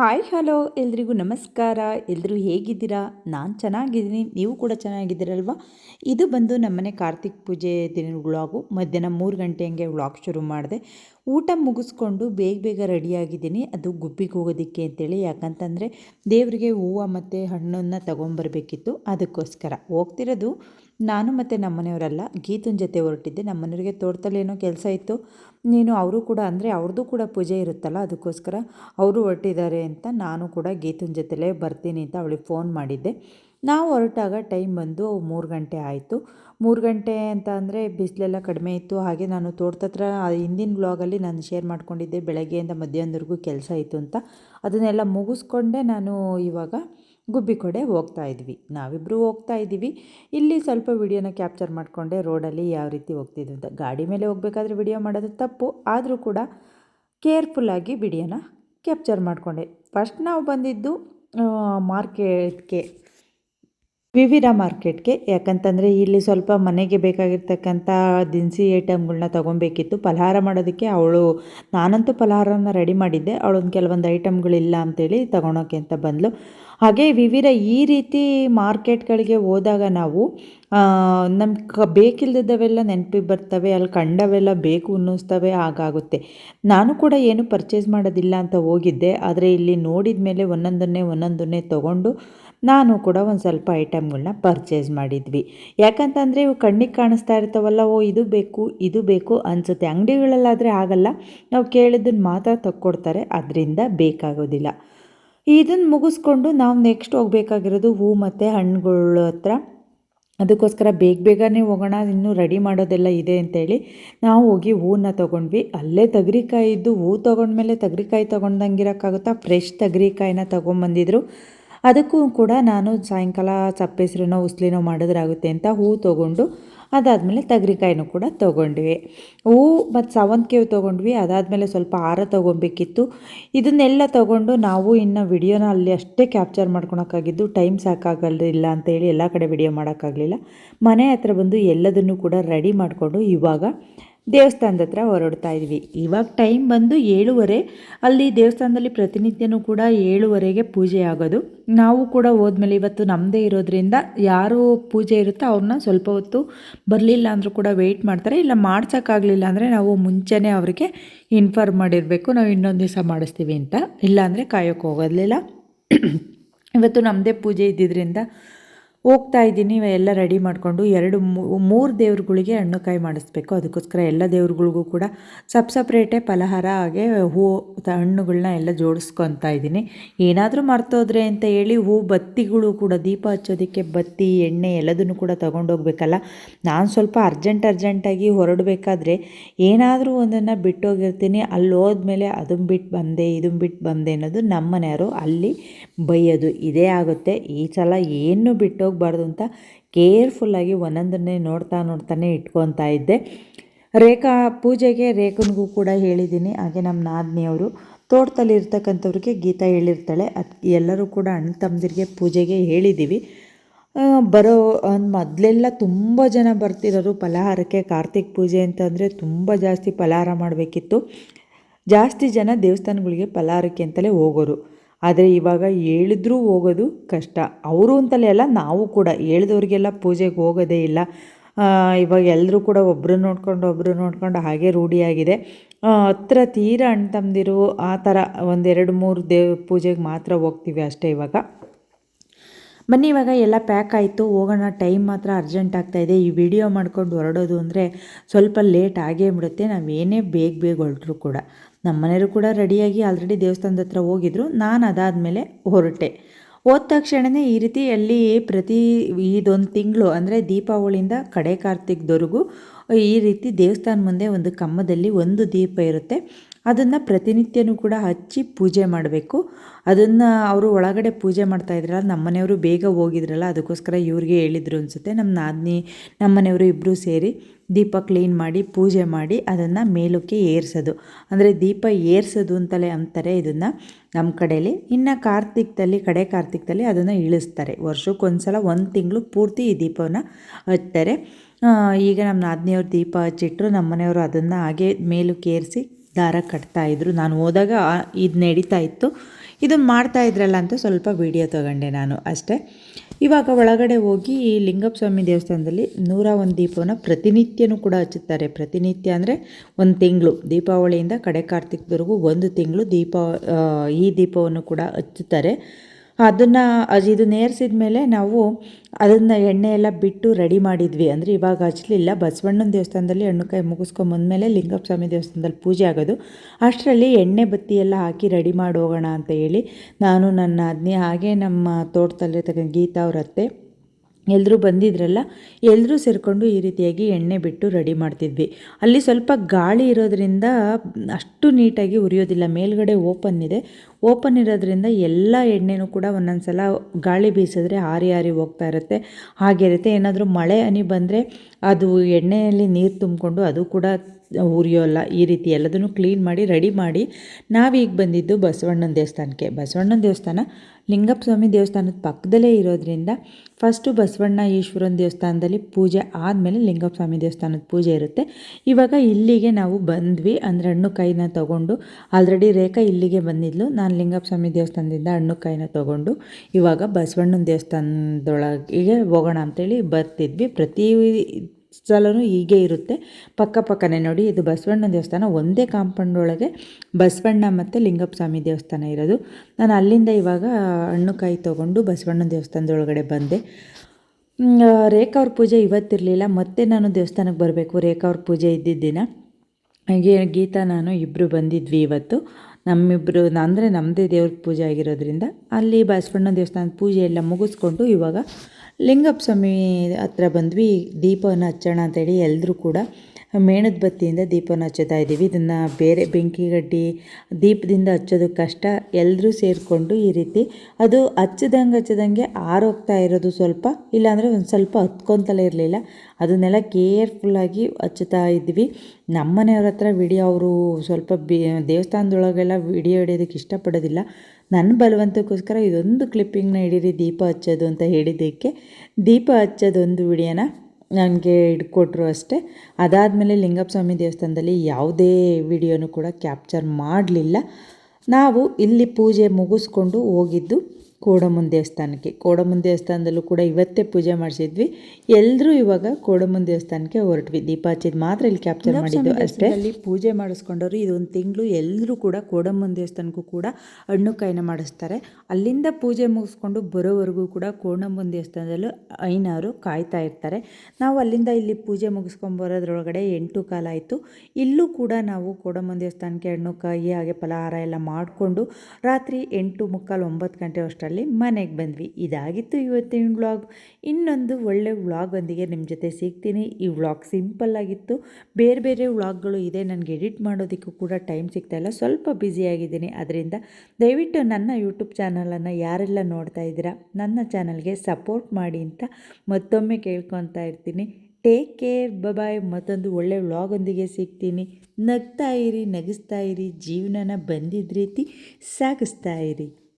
Hi, hello, ಎಲ್ರಿಗೂ ನಮಸ್ಕಾರ. ಎಲ್ಲರೂ ಹೇಗಿದ್ದೀರಾ? ನಾನು ಚೆನ್ನಾಗಿದ್ದೀನಿ. ನೀವು ಕೂಡ ಚೆನ್ನಾಗಿದ್ದೀರಲ್ವ? ಇದು ಬಂದು ನಮ್ಮನೆ ಕಾರ್ತಿಕ್ ಪೂಜೆ ದಿನ ವ್ಲಾಗು. ಮಧ್ಯಾಹ್ನ ಮೂರು ಗಂಟೆ ಹಂಗೆ ವ್ಲಾಗ್ ಶುರು ಮಾಡಿದೆ. ಊಟ ಮುಗಿಸ್ಕೊಂಡು ಬೇಗ ಬೇಗ ರೆಡಿಯಾಗಿದ್ದೀನಿ. ಅದು ಗುಬ್ಬಿಗೆ ಹೋಗೋದಕ್ಕೆ ಅಂತೇಳಿ. ಯಾಕಂತಂದರೆ ದೇವರಿಗೆ ಹೂವು ಮತ್ತು ಹಣ್ಣನ್ನು ತೊಗೊಂಬರ್ಬೇಕಿತ್ತು. ಅದಕ್ಕೋಸ್ಕರ ಹೋಗ್ತಿರೋದು ನಾನು ಮತ್ತು ನಮ್ಮನೆಯವರೆಲ್ಲ. ಗೀತನ ಜೊತೆ ಹೊರಟಿದ್ದೆ. ನಮ್ಮನೆಯವರಿಗೆ ತೋಟದಲ್ಲಿ ಏನೋ ಕೆಲಸ ಇತ್ತು. ನೀನು ಅವರು ಕೂಡ ಅಂದರೆ ಅವ್ರದ್ದು ಕೂಡ ಪೂಜೆ ಇರುತ್ತಲ್ಲ, ಅದಕ್ಕೋಸ್ಕರ ಅವರು ಹೊರಟಿದ್ದಾರೆ ಅಂತ ನಾನು ಕೂಡ ಗೀತನ ಜೊತೆಲೇ ಬರ್ತೀನಿ ಅಂತ ಅವಳಿಗೆ ಫೋನ್ ಮಾಡಿದ್ದೆ. ನಾವು ಹೊರಟಾಗ ಟೈಮ್ ಬಂದು ಮೂರು ಗಂಟೆ ಆಯಿತು. ಮೂರು ಗಂಟೆ ಅಂತ ಅಂದರೆ ಬಿಸಿಲೆಲ್ಲ ಕಡಿಮೆ ಇತ್ತು. ಹಾಗೆ ನಾನು ತೋಟದತ್ರ ಹಿಂದಿನ ಬ್ಲಾಗಲ್ಲಿ ನಾನು ಶೇರ್ ಮಾಡ್ಕೊಂಡಿದ್ದೆ ಬೆಳಗ್ಗೆಯಿಂದ ಮಧ್ಯಾಹ್ನದವರೆಗೂ ಕೆಲಸ ಇತ್ತು ಅಂತ. ಅದನ್ನೆಲ್ಲ ಮುಗಿಸ್ಕೊಂಡೆ ನಾನು ಇವಾಗ ಗುಬ್ಬಿ ಕಡೆ ಹೋಗ್ತಾ ಇದ್ವಿ. ನಾವಿಬ್ಬರು ಹೋಗ್ತಾ ಇದ್ದೀವಿ. ಇಲ್ಲಿ ಸ್ವಲ್ಪ ವಿಡಿಯೋನ ಕ್ಯಾಪ್ಚರ್ ಮಾಡಿಕೊಂಡೆ ರೋಡಲ್ಲಿ ಯಾವ ರೀತಿ ಹೋಗ್ತಿದ್ವಿ ಅಂತ. ಗಾಡಿ ಮೇಲೆ ಹೋಗಬೇಕಾದ್ರೆ ವಿಡಿಯೋ ಮಾಡೋದು ತಪ್ಪು. ಆದರೂ ಕೂಡ ಕೇರ್ಫುಲ್ಲಾಗಿ ವಿಡಿಯೋನ ಕ್ಯಾಪ್ಚರ್ ಮಾಡಿಕೊಂಡೆ. ಫಸ್ಟ್ ನಾವು ಬಂದಿದ್ದು ಮಾರ್ಕೆಟ್ಗೆ. ವಿವಿಧ ಮಾರ್ಕೆಟ್ಗೆ. ಯಾಕಂತಂದರೆ ಇಲ್ಲಿ ಸ್ವಲ್ಪ ಮನೆಗೆ ಬೇಕಾಗಿರ್ತಕ್ಕಂಥ ದಿನಸಿ ಐಟಮ್ಗಳನ್ನ ತೊಗೊಬೇಕಿತ್ತು. ಫಲಹಾರ ಮಾಡೋದಕ್ಕೆ ಅವಳು, ನಾನಂತೂ ಫಲಹಾರನ ರೆಡಿ ಮಾಡಿದ್ದೆ. ಅವಳೊಂದು ಕೆಲವೊಂದು ಐಟಮ್ಗಳಿಲ್ಲ ಅಂತೇಳಿ ತಗೊಳೋಕೆ ಅಂತ ಬಂದಳು ಹಾಗೆ ವಿವಿಧ ಈ ರೀತಿ ಮಾರ್ಕೆಟ್ಗಳಿಗೆ ಹೋದಾಗ ನಾವು ನಮ್ಗೆ ಬೇಕಿಲ್ಲದವೆಲ್ಲ ನೆನಪಿಗೆ ಬರ್ತವೆ, ಅಲ್ಲಿ ಕಂಡವೆಲ್ಲ ಬೇಕು ಅನ್ನಿಸ್ತವೆ, ಹಾಗಾಗುತ್ತೆ. ನಾನು ಕೂಡ ಏನು ಪರ್ಚೇಸ್ ಮಾಡೋದಿಲ್ಲ ಅಂತ ಹೋಗಿದ್ದೆ. ಆದರೆ ಇಲ್ಲಿ ನೋಡಿದ ಮೇಲೆ ಒಂದೊಂದನ್ನೇ ಒಂದೊಂದನ್ನೇ ತೊಗೊಂಡು ನಾನು ಕೂಡ ಒಂದು ಸ್ವಲ್ಪ ಐಟಮ್ಗಳನ್ನ ಪರ್ಚೇಸ್ ಮಾಡಿದ್ವಿ. ಯಾಕಂತಂದರೆ ಇವು ಕಣ್ಣಿಗೆ ಕಾಣಿಸ್ತಾ ಇರ್ತಾವಲ್ಲ, ಓ, ಇದು ಬೇಕು ಇದು ಬೇಕು ಅನಿಸುತ್ತೆ. ಅಂಗಡಿಗಳಲ್ಲಾದರೆ ಆಗಲ್ಲ. ನಾವು ಕೇಳಿದ್ದನ್ನು ಮಾತ್ರ ತಕ್ಕೊಡ್ತಾರೆ, ಅದರಿಂದ ಬೇಕಾಗೋದಿಲ್ಲ. ಇದನ್ನು ಮುಗಿಸ್ಕೊಂಡು ನಾವು ನೆಕ್ಸ್ಟ್ ಹೋಗ್ಬೇಕಾಗಿರೋದು ಹೂ ಮತ್ತು ಹಣ್ಣುಗಳ ಹತ್ರ. ಅದಕ್ಕೋಸ್ಕರ ಬೇಗ ಬೇಗನೆ ಹೋಗೋಣ, ಇನ್ನೂ ರೆಡಿ ಮಾಡೋದೆಲ್ಲ ಇದೆ ಅಂತೇಳಿ ನಾವು ಹೋಗಿ ಹೂವನ್ನ ತೊಗೊಂಡ್ವಿ. ಅಲ್ಲೇ ತಗರಿಕಾಯಿ ಇದ್ದು ಹೂ ತೊಗೊಂಡ್ಮೇಲೆ ತಗರಿಕಾಯಿ ತೊಗೊಂಡಂಗಿರೋಕ್ಕಾಗುತ್ತಾ ಫ್ರೆಶ್ ತಗರಿಕಾಯಿನ ತೊಗೊಂಬಂದಿದ್ರು. ಅದಕ್ಕೂ ಕೂಡ ನಾನು ಸಾಯಂಕಾಲ ಸಪ್ಪೆಸ್ರನೋ ಉಸ್ಲಿನೋ ಮಾಡಿದ್ರಾಗುತ್ತೆ ಅಂತ ಹೂ ತೊಗೊಂಡು ಅದಾದಮೇಲೆ ತಗರಿಕಾಯಿನೂ ಕೂಡ ತೊಗೊಂಡ್ವಿ. ಹೂವು ಮತ್ತು ಸಾವಂತಿಗೆ ತೊಗೊಂಡ್ವಿ, ಅದಾದಮೇಲೆ ಸ್ವಲ್ಪ ಹಾರ ತೊಗೊಬೇಕಿತ್ತು. ಇದನ್ನೆಲ್ಲ ತೊಗೊಂಡು ನಾವು ಇನ್ನು ವಿಡಿಯೋನ ಅಲ್ಲಿ ಅಷ್ಟೇ ಕ್ಯಾಪ್ಚರ್ ಮಾಡ್ಕೊಳಕ್ಕಾಗಿದ್ದು ಟೈಮ್ ಸಾಕಾಗಲಿಲ್ಲ ಅಂತೇಳಿ ಎಲ್ಲ ಕಡೆ ವಿಡಿಯೋ ಮಾಡೋಕ್ಕಾಗಲಿಲ್ಲ. ಮನೆ ಹತ್ರ ಬಂದು ಎಲ್ಲದನ್ನು ಕೂಡ ರೆಡಿ ಮಾಡಿಕೊಂಡು ಇವಾಗ ದೇವಸ್ಥಾನದ ಹತ್ರ ಹೊರಡ್ತಾ ಇದ್ವಿ. ಇವಾಗ ಟೈಮ್ ಬಂದು ಏಳುವರೆ. ಅಲ್ಲಿ ದೇವಸ್ಥಾನದಲ್ಲಿ ಪ್ರತಿನಿತ್ಯನೂ ಕೂಡ ಏಳುವರೆಗೆ ಪೂಜೆ ಆಗೋದು. ನಾವು ಕೂಡ ಹೋದ್ಮೇಲೆ ಇವತ್ತು ನಮ್ಮದೇ ಇರೋದ್ರಿಂದ ಯಾರು ಪೂಜೆ ಇರುತ್ತೋ ಅವ್ರನ್ನ ಸ್ವಲ್ಪ ಹೊತ್ತು ಬರಲಿಲ್ಲ ಅಂದರೂ ಕೂಡ ವೆಯ್ಟ್ ಮಾಡ್ತಾರೆ. ಇಲ್ಲ ಮಾಡ್ಸೋಕ್ಕಾಗಲಿಲ್ಲ ಅಂದರೆ ನಾವು ಮುಂಚೆನೇ ಅವರಿಗೆ ಇನ್ಫಾರ್ಮ್ ಮಾಡಿರಬೇಕು. ನಾವು ಇನ್ನೊಂದು ದಿವಸ ಮಾಡಿಸ್ತೀವಿ ಅಂತ. ಇಲ್ಲಾಂದರೆ ಕಾಯೋಕ್ಕೆ ಹೋಗೋದಿಲ್ಲ. ಇವತ್ತು ನಮ್ಮದೇ ಪೂಜೆ ಇದ್ದಿದ್ದರಿಂದ ಹೋಗ್ತಾ ಇದ್ದೀನಿ ಎಲ್ಲ ರೆಡಿ ಮಾಡಿಕೊಂಡು ಎರಡು ಮೂರು ದೇವ್ರುಗಳಿಗೆ ಹಣ್ಣುಕಾಯಿ ಮಾಡಿಸ್ಬೇಕು. ಅದಕ್ಕೋಸ್ಕರ ಎಲ್ಲ ದೇವ್ರುಗಳಿಗೂ ಕೂಡ ಸಪ್ ಸಪ್ರೇಟೇ ಫಲಹಾರ ಹಾಗೆ ಹೂ ಹಣ್ಣುಗಳನ್ನ ಎಲ್ಲ ಜೋಡಿಸ್ಕೊತಾ ಇದ್ದೀನಿ. ಏನಾದರೂ ಮರ್ತೋದ್ರೆ ಅಂತ ಹೇಳಿ ಹೂ ಬತ್ತಿಗಳು ಕೂಡ, ದೀಪ ಹಚ್ಚೋದಕ್ಕೆ ಬತ್ತಿ, ಎಣ್ಣೆ ಎಲ್ಲದನ್ನು ಕೂಡ ತೊಗೊಂಡೋಗ್ಬೇಕಲ್ಲ. ನಾನು ಸ್ವಲ್ಪ ಅರ್ಜೆಂಟ್ ಅರ್ಜೆಂಟಾಗಿ ಹೊರಡಬೇಕಾದ್ರೆ ಏನಾದರೂ ಒಂದನ್ನು ಬಿಟ್ಟೋಗಿರ್ತೀನಿ. ಅಲ್ಲಿ ಹೋದ್ಮೇಲೆ ಅದನ್ನು ಬಿಟ್ಟು ಬಂದೆ ಇದನ್ನು ಬಿಟ್ಟು ಬಂದೆ ಅನ್ನೋದು ನಮ್ಮ ಮನೆಯವರು ಅಲ್ಲಿ ಬೈಯೋದು ಇದೇ ಆಗುತ್ತೆ. ಈ ಸಲ ಏನು ಬಿಟ್ಟೋಗ್ಬಾರ್ದು ಅಂತ ಕೇರ್ಫುಲ್ಲಾಗಿ ಒಂದೊಂದನ್ನೇ ನೋಡ್ತಾ ನೋಡ್ತಾನೆ ಇಟ್ಕೊತಾ ಇದ್ದೆ. ರೇಖಾ, ಪೂಜೆಗೆ ರೇಖನಿಗೂ ಕೂಡ ಹೇಳಿದ್ದೀನಿ. ಹಾಗೆ ನಮ್ಮ ನಾದಿನಿಯವರು ತೋಟದಲ್ಲಿ ಇರ್ತಕ್ಕಂಥವ್ರಿಗೆ ಗೀತಾ ಹೇಳಿರ್ತಾಳೆ. ಅದು ಎಲ್ಲರೂ ಕೂಡ ಅಣ್ಣ ತಮ್ಮದಿರಿಗೆ ಪೂಜೆಗೆ ಹೇಳಿದ್ದೀವಿ. ಬರೋ ಮೊದಲೆಲ್ಲ ತುಂಬ ಜನ ಬರ್ತಿರೋರು ಫಲಹಾರಕ್ಕೆ ಕಾರ್ತಿಕ್ ಪೂಜೆ ಅಂತಂದರೆ ತುಂಬ ಜಾಸ್ತಿ ಫಲಹಾರ ಮಾಡಬೇಕಿತ್ತು. ಜಾಸ್ತಿ ಜನ ದೇವಸ್ಥಾನಗಳಿಗೆ ಫಲಹಾರಕ್ಕೆ ಅಂತಲೇ ಹೋಗೋರು. ಆದರೆ ಇವಾಗ ಹೇಳಿದ್ರೂ ಹೋಗೋದು ಕಷ್ಟ. ಅವರು ಅಂತಲೇ ಅಲ್ಲ, ನಾವು ಕೂಡ. ಹೇಳಿದವ್ರಿಗೆಲ್ಲ ಪೂಜೆಗೆ ಹೋಗೋದೇ ಇಲ್ಲ. ಇವಾಗ ಎಲ್ಲರೂ ಕೂಡ ಒಬ್ಬರು ನೋಡ್ಕೊಂಡು ಒಬ್ಬರು ನೋಡ್ಕೊಂಡು ಹಾಗೆ ರೂಢಿಯಾಗಿದೆ. ಹತ್ರ ತೀರ ಅಣ್ಣ ತಮ್ಮದಿರು ಆ ಥರ ಒಂದೆರಡು ಮೂರು ದೇವ್, ಪೂಜೆಗೆ ಮಾತ್ರ ಹೋಗ್ತೀವಿ ಅಷ್ಟೇ ಇವಾಗ. ಬನ್ನಿ, ಇವಾಗ ಎಲ್ಲ ಪ್ಯಾಕ್ ಆಯಿತು. ಹೋಗೋಣ, ಟೈಮ್ ಮಾತ್ರ ಅರ್ಜೆಂಟ್ ಆಗ್ತಾಯಿದೆ ಈ ವಿಡಿಯೋ ಮಾಡ್ಕೊಂಡು ಹೊರಡೋದು ಅಂದರೆ ಸ್ವಲ್ಪ ಲೇಟ್ ಆಗೇ ಬಿಡುತ್ತೆ. ನಾವೇನೇ ಬೇಗ ಬೇಗ ಹೊರಟರು ಕೂಡ. ನಮ್ಮ ಮನೆಯವರು ಕೂಡ ರೆಡಿಯಾಗಿ ಆಲ್ರೆಡಿ ದೇವಸ್ಥಾನದ ಹತ್ರ ಹೋಗಿದ್ರು. ನಾನು ಅದಾದ ಮೇಲೆ ಹೊರಟೆ. ಹೋದ ತಕ್ಷಣವೇ ಈ ರೀತಿ ಅಲ್ಲಿ ಪ್ರತಿ ಇದೊಂದು ತಿಂಗಳು ಅಂದರೆ ದೀಪಾವಳಿಯಿಂದ ಕಡೆ ಕಾರ್ತಿಕ್ದವರೆಗೂ ಈ ರೀತಿ ದೇವಸ್ಥಾನ ಮುಂದೆ ಒಂದು ಕಂಬದಲ್ಲಿ ಒಂದು ದೀಪ ಇರುತ್ತೆ. ಅದನ್ನು ಪ್ರತಿನಿತ್ಯನೂ ಕೂಡ ಹಚ್ಚಿ ಪೂಜೆ ಮಾಡಬೇಕು. ಅದನ್ನು ಅವರು ಒಳಗಡೆ ಪೂಜೆ ಮಾಡ್ತಾ ಇದ್ರಲ್ಲ, ನಮ್ಮ ಮನೆಯವರು ಬೇಗ ಹೋಗಿದ್ರಲ್ಲ, ಅದಕ್ಕೋಸ್ಕರ ಇವ್ರಿಗೆ ಹೇಳಿದ್ರು ಅನಿಸುತ್ತೆ. ನಮ್ಮ ನಾದಿನಿ, ನಮ್ಮ ಮನೆಯವರು ಇಬ್ಬರು ಸೇರಿ ದೀಪ ಕ್ಲೀನ್ ಮಾಡಿ, ಪೂಜೆ ಮಾಡಿ ಅದನ್ನು ಮೇಲಕ್ಕೆ ಏರಿಸೋದು. ಅಂದರೆ ದೀಪ ಏರಿಸೋದು ಅಂತಲೇ ಅಂತಾರೆ ಇದನ್ನು ನಮ್ಮ ಕಡೆಯಲ್ಲಿ ಇನ್ನು ಕಾರ್ತಿಕದಲ್ಲಿ, ಕಡೆ ಕಾರ್ತಿಕದಲ್ಲಿ ಅದನ್ನು ಇಳಿಸ್ತಾರೆ. ವರ್ಷಕ್ಕೊಂದು ಸಲ ಒಂದು ತಿಂಗಳು ಪೂರ್ತಿ ಈ ದೀಪವನ್ನು ಹಚ್ತಾರೆ. ಈಗ ನಮ್ಮ ನಾದಿನಿಯವ್ರು ದೀಪ ಹಚ್ಚಿಟ್ರು, ನಮ್ಮ ಮನೆಯವರು ಅದನ್ನು ಹಾಗೆ ಮೇಲಕ್ಕೆ ಏರಿಸಿ ದಾರ ಕಟ್ತಾಯಿದ್ರು ನಾನು ಹೋದಾಗ ಇದು ನಡೀತಾ ಇತ್ತು. ಇದು ಮಾಡ್ತಾ ಇದ್ರಲ್ಲ ಅಂತ ಸ್ವಲ್ಪ ವಿಡಿಯೋ ತಗೊಂಡೆ ನಾನು ಅಷ್ಟೇ. ಇವಾಗ ಒಳಗಡೆ ಹೋಗಿ ಈ ಲಿಂಗಪ್ಪ ದೇವಸ್ಥಾನದಲ್ಲಿ ನೂರ ಒಂದು ದೀಪವನ್ನು ಪ್ರತಿನಿತ್ಯನೂ ಕೂಡ ಹಚ್ಚುತ್ತಾರೆ. ಪ್ರತಿನಿತ್ಯ ಅಂದರೆ ಒಂದು ತಿಂಗಳು. ದೀಪಾವಳಿಯಿಂದ ಕಡೆ ಕಾರ್ತಿಕ್ವರೆಗೂ ಒಂದು ತಿಂಗಳು ದೀಪ ಈ ದೀಪವನ್ನು ಕೂಡ ಹಚ್ಚುತ್ತಾರೆ. ಅದನ್ನು ಅದು ಇದು ನೇರ್ಸಿದ ಮೇಲೆ ನಾವು ಅದನ್ನು ಎಣ್ಣೆ ಎಲ್ಲ ಬಿಟ್ಟು ರೆಡಿ ಮಾಡಿದ್ವಿ. ಅಂದರೆ ಇವಾಗ ಹಚ್ಚಲಿಲ್ಲ ಬಸವಣ್ಣನ ದೇವಸ್ಥಾನದಲ್ಲಿ ಹಣ್ಣು ಕೈ ಮುಗಿಸ್ಕೊಂಬಂದ್ಮೇಲೆ ಲಿಂಗಪ್ಪ ಸ್ವಾಮಿ ದೇವಸ್ಥಾನದಲ್ಲಿ ಪೂಜೆ ಆಗೋದು. ಅಷ್ಟರಲ್ಲಿ ಎಣ್ಣೆ ಬತ್ತಿ ಎಲ್ಲ ಹಾಕಿ ರೆಡಿ ಮಾಡಿ ಹೋಗೋಣ ಅಂತ ಹೇಳಿ ನಾನು ನನ್ನ ಅದ್ನಿ ಹಾಗೆ ನಮ್ಮ ತೋಟದಲ್ಲಿರ್ತಕ್ಕಂಥ ಗೀತಾ ಅವರತ್ತೆ ಎಲ್ಲರೂ ಬಂದಿದ್ರಲ್ಲ ಎಲ್ಲರೂ ಸೇರಿಕೊಂಡು ಈ ರೀತಿಯಾಗಿ ಎಣ್ಣೆ ಬಿಟ್ಟು ರೆಡಿ ಮಾಡ್ತಿದ್ವಿ. ಅಲ್ಲಿ ಸ್ವಲ್ಪ ಗಾಳಿ ಇರೋದ್ರಿಂದ ಅಷ್ಟು ನೀಟಾಗಿ ಉರಿಯೋದಿಲ್ಲ. ಮೇಲ್ಗಡೆ ಓಪನ್ ಇದೆ. ಓಪನ್ ಇರೋದ್ರಿಂದ ಎಲ್ಲ ಎಣ್ಣೆನೂ ಕೂಡ ಒಂದೊಂದು ಸಲ ಗಾಳಿ ಬೀಸಿದ್ರೆ ಹಾರಿ ಹಾರಿ ಹೋಗ್ತಾ ಇರುತ್ತೆ. ಹಾಗೆ ಇರುತ್ತೆ. ಏನಾದರೂ ಮಳೆ ಹನಿ ಬಂದರೆ ಅದು ಎಣ್ಣೆಯಲ್ಲಿ ನೀರು ತುಂಬಿಕೊಂಡು ಅದು ಕೂಡ ಉರಿಯೋಲ್ಲ ಈ ರೀತಿ ಎಲ್ಲದನ್ನು ಕ್ಲೀನ್ ಮಾಡಿ ರೆಡಿ ಮಾಡಿ ನಾವೀಗ ಬಂದಿದ್ದು ಬಸವಣ್ಣನ ದೇವಸ್ಥಾನಕ್ಕೆ. ಬಸವಣ್ಣನ ದೇವಸ್ಥಾನ ಲಿಂಗಪ್ಪ ಸ್ವಾಮಿ ದೇವಸ್ಥಾನದ ಪಕ್ಕದಲ್ಲೇ ಇರೋದ್ರಿಂದ ಫಸ್ಟು ಬಸವಣ್ಣ ಈಶ್ವರನ ದೇವಸ್ಥಾನದಲ್ಲಿ ಪೂಜೆ ಆದಮೇಲೆ ಲಿಂಗಪ್ಪ ಸ್ವಾಮಿ ದೇವಸ್ಥಾನದ ಪೂಜೆ ಇರುತ್ತೆ. ಇವಾಗ ಇಲ್ಲಿಗೆ ನಾವು ಬಂದ್ವಿ ಅಂದರೆ ಹಣ್ಣು ಕಾಯಿನ ತೊಗೊಂಡು ಆಲ್ರೆಡಿ ರೇಖಾ ಇಲ್ಲಿಗೆ ಬಂದಿದ್ಲು, ನಾನು ಲಿಂಗಪ್ಪ ಸ್ವಾಮಿ ದೇವಸ್ಥಾನದಿಂದ ಹಣ್ಣು ಕಾಯಿನ ತೊಗೊಂಡು ಇವಾಗ ಬಸವಣ್ಣನ ದೇವಸ್ಥಾನದೊಳಗೆ ಹೋಗೋಣ ಅಂತೇಳಿ ಬರ್ತಿದ್ವಿ. ಪ್ರತಿ ಸಲನೂ ಹೀಗೆ ಇರುತ್ತೆ. ಪಕ್ಕ ಪಕ್ಕನೇ ನೋಡಿ, ಇದು ಬಸವಣ್ಣ ದೇವಸ್ಥಾನ. ಒಂದೇ ಕಾಂಪೌಂಡ್ ಒಳಗೆ ಬಸವಣ್ಣ ಮತ್ತು ಲಿಂಗಪ್ಪ ಸ್ವಾಮಿ ದೇವಸ್ಥಾನ ಇರೋದು. ನಾನು ಅಲ್ಲಿಂದ ಇವಾಗ ಹಣ್ಣು ಕಾಯಿ ತೊಗೊಂಡು ಬಸವಣ್ಣ ದೇವಸ್ಥಾನದೊಳಗಡೆ ಬಂದೆ. ರೇಖಾ ಅವ್ರ ಪೂಜೆ ಇವತ್ತಿರಲಿಲ್ಲ. ಮತ್ತೆ ನಾನು ದೇವಸ್ಥಾನಕ್ಕೆ ಬರಬೇಕು. ರೇಖಾ ಅವ್ರ ಪೂಜೆ ಇದ್ದಿದ್ದ ದಿನ. ಹಾಗೆ ಗೀತಾ, ನಾನು ಇಬ್ಬರು ಬಂದಿದ್ವಿ ಇವತ್ತು. ನಮ್ಮಿಬ್ಬರು ಅಂದರೆ ನಮ್ಮದೇ ದೇವ್ರ ಪೂಜೆ ಆಗಿರೋದ್ರಿಂದ ಅಲ್ಲಿ ಬಸವಣ್ಣ ದೇವಸ್ಥಾನದ ಪೂಜೆ ಎಲ್ಲ ಮುಗಿಸ್ಕೊಂಡು ಇವಾಗ ಲಿಂಗಪ್ಪ ಸ್ವಾಮಿ ಹತ್ರ ಬಂದ್ವಿ ದೀಪವನ್ನು ಹಚ್ಚೋಣ ಅಂತೇಳಿ ಎಲ್ಲರೂ ಕೂಡ. ಮೇಣದ ಬತ್ತಿಯಿಂದ ದೀಪವನ್ನು ಹಚ್ಚುತ್ತಾ ಇದ್ದೀವಿ. ಇದನ್ನು ಬೇರೆ ಬೆಂಕಿ ಗಡ್ಡಿ ದೀಪದಿಂದ ಹಚ್ಚೋದು ಕಷ್ಟ. ಎಲ್ಲರೂ ಸೇರಿಕೊಂಡು ಈ ರೀತಿ ಅದು ಹಚ್ಚದಂಗೆ ಹಚ್ಚದಂಗೆ ಆರೋಗ್ತಾ ಇರೋದು ಸ್ವಲ್ಪ, ಇಲ್ಲಾಂದರೆ ಒಂದು ಸ್ವಲ್ಪ ಹತ್ಕೊತಲೇ ಇರಲಿಲ್ಲ. ಅದನ್ನೆಲ್ಲ ಕೇರ್ಫುಲ್ಲಾಗಿ ಹಚ್ಚುತ್ತಾ ಇದ್ವಿ ನಮ್ಮ ಮನೆಯವ್ರ ಹತ್ರ ವಿಡಿಯೋ ಅವರು ಸ್ವಲ್ಪ ಬಿ, ದೇವಸ್ಥಾನದೊಳಗೆಲ್ಲ ವಿಡಿಯೋ ಹಿಡಿಯೋದಕ್ಕೆ ಇಷ್ಟಪಡೋದಿಲ್ಲ. ನನ್ನ ಬಲವಂತಕ್ಕೋಸ್ಕರ ಇದೊಂದು ಕ್ಲಿಪ್ಪಿಂಗ್ನ ಹಿಡೀರಿ ದೀಪ ಹಚ್ಚೋದು ಅಂತ ಹೇಳಿದ್ದಕ್ಕೆ ದೀಪ ಹಚ್ಚೋದೊಂದು ವಿಡಿಯೋನ ನನಗೆ ಹಿಡ್ಕೊಟ್ರು ಅಷ್ಟೇ. ಅದಾದಮೇಲೆ ಲಿಂಗಪ್ಪ ಸ್ವಾಮಿ ದೇವಸ್ಥಾನದಲ್ಲಿ ಯಾವುದೇ ವಿಡಿಯೋನು ಕೂಡ ಕ್ಯಾಪ್ಚರ್ ಮಾಡಲಿಲ್ಲ. ನಾವು ಇಲ್ಲಿ ಪೂಜೆ ಮುಗಿಸ್ಕೊಂಡು ಹೋಗಿದ್ದು ಕೋಡಮ್ಮನ ದೇವಸ್ಥಾನಕ್ಕೆ. ಕೋಡಮ್ಮನ ದೇವಸ್ಥಾನದಲ್ಲೂ ಕೂಡ ಇವತ್ತೇ ಪೂಜೆ ಮಾಡಿಸಿದ್ವಿ. ಎಲ್ಲರೂ ಇವಾಗ ಕೋಡಮ್ಮನ ದೇವಸ್ಥಾನಕ್ಕೆ ಹೊರಟ್ವಿ. ದೀಪ ಹಚ್ಚಿದ್ ಮಾತ್ರ ಇಲ್ಲಿ ಕ್ಯಾಪ್ಚರ್ ಮಾಡಿದ್ದು ಅಷ್ಟೇ. ಅಲ್ಲಿ ಪೂಜೆ ಮಾಡಿಸ್ಕೊಂಡವರು ಇದೊಂದು ತಿಂಗಳು ಎಲ್ಲರೂ ಕೂಡ ಕೋಡಮ್ಮನ ದೇವಸ್ಥಾನಕ್ಕೂ ಕೂಡ ಹಣ್ಣು ಕಾಯಿನ ಮಾಡಿಸ್ತಾರೆ. ಅಲ್ಲಿಂದ ಪೂಜೆ ಮುಗಿಸ್ಕೊಂಡು ಬರೋವರೆಗೂ ಕೂಡ ಕೋಡಮ್ಮನ ದೇವಸ್ಥಾನದಲ್ಲೂ ಐನವರು ಕಾಯ್ತಾ ಇರ್ತಾರೆ. ನಾವು ಅಲ್ಲಿಂದ ಇಲ್ಲಿ ಪೂಜೆ ಮುಗಿಸ್ಕೊಂಬರೋದ್ರೊಳಗಡೆ ಎಂಟು ಕಾಲ ಆಯಿತು. ಇಲ್ಲೂ ಕೂಡ ನಾವು ಕೋಡಮ್ಮನ ದೇವಸ್ಥಾನಕ್ಕೆ ಹಣ್ಣು ಕಾಯಿ ಹಾಗೆ ಫಲಹಾರ ಎಲ್ಲ ಮಾಡಿಕೊಂಡು ರಾತ್ರಿ ಎಂಟು ಮುಕ್ಕಾಲು ಒಂಬತ್ತು ಗಂಟೆ ಅಷ್ಟರಲ್ಲಿ ಮನೆಗೆ ಬಂದ್ವಿ. ಇದಾಗಿತ್ತು ಇವತ್ತಿನ ವ್ಲಾಗ್. ಇನ್ನೊಂದು ಒಳ್ಳೆ ವ್ಲಾಗೊಂದಿಗೆ ನಿಮ್ಮ ಜೊತೆ ಸಿಗ್ತೀನಿ. ಈ ವ್ಲಾಗ್ ಸಿಂಪಲ್ ಆಗಿತ್ತು. ಬೇರೆ ಬೇರೆ ವ್ಲಾಗ್ಗಳು ಇದೆ. ನನಗೆ ಎಡಿಟ್ ಮಾಡೋದಕ್ಕೂ ಕೂಡ ಟೈಮ್ ಸಿಗ್ತಾಯಿಲ್ಲ ಸ್ವಲ್ಪ ಬ್ಯುಸಿಯಾಗಿದ್ದೀನಿ ಅದರಿಂದ ದಯವಿಟ್ಟು ನನ್ನ ಯೂಟ್ಯೂಬ್ ಚಾನಲನ್ನು ಯಾರೆಲ್ಲ ನೋಡ್ತಾ ಇದ್ದೀರಾ, ನನ್ನ ಚಾನಲ್ಗೆ ಸಪೋರ್ಟ್ ಮಾಡಿ ಅಂತ ಮತ್ತೊಮ್ಮೆ ಕೇಳ್ಕೊತಾ ಇರ್ತೀನಿ. Take care. Bye bye. ಮತ್ತೊಂದು ಒಳ್ಳೆ ವ್ಲಾಗೊಂದಿಗೆ ಸಿಗ್ತೀನಿ. ನಗ್ತಾ ಇರಿ, ನಗಿಸ್ತಾ ಇರಿ. ಜೀವನನ ಬಂದಿದ್ದ ರೀತಿ ಸಾಗಿಸ್ತಾ ಇರಿ.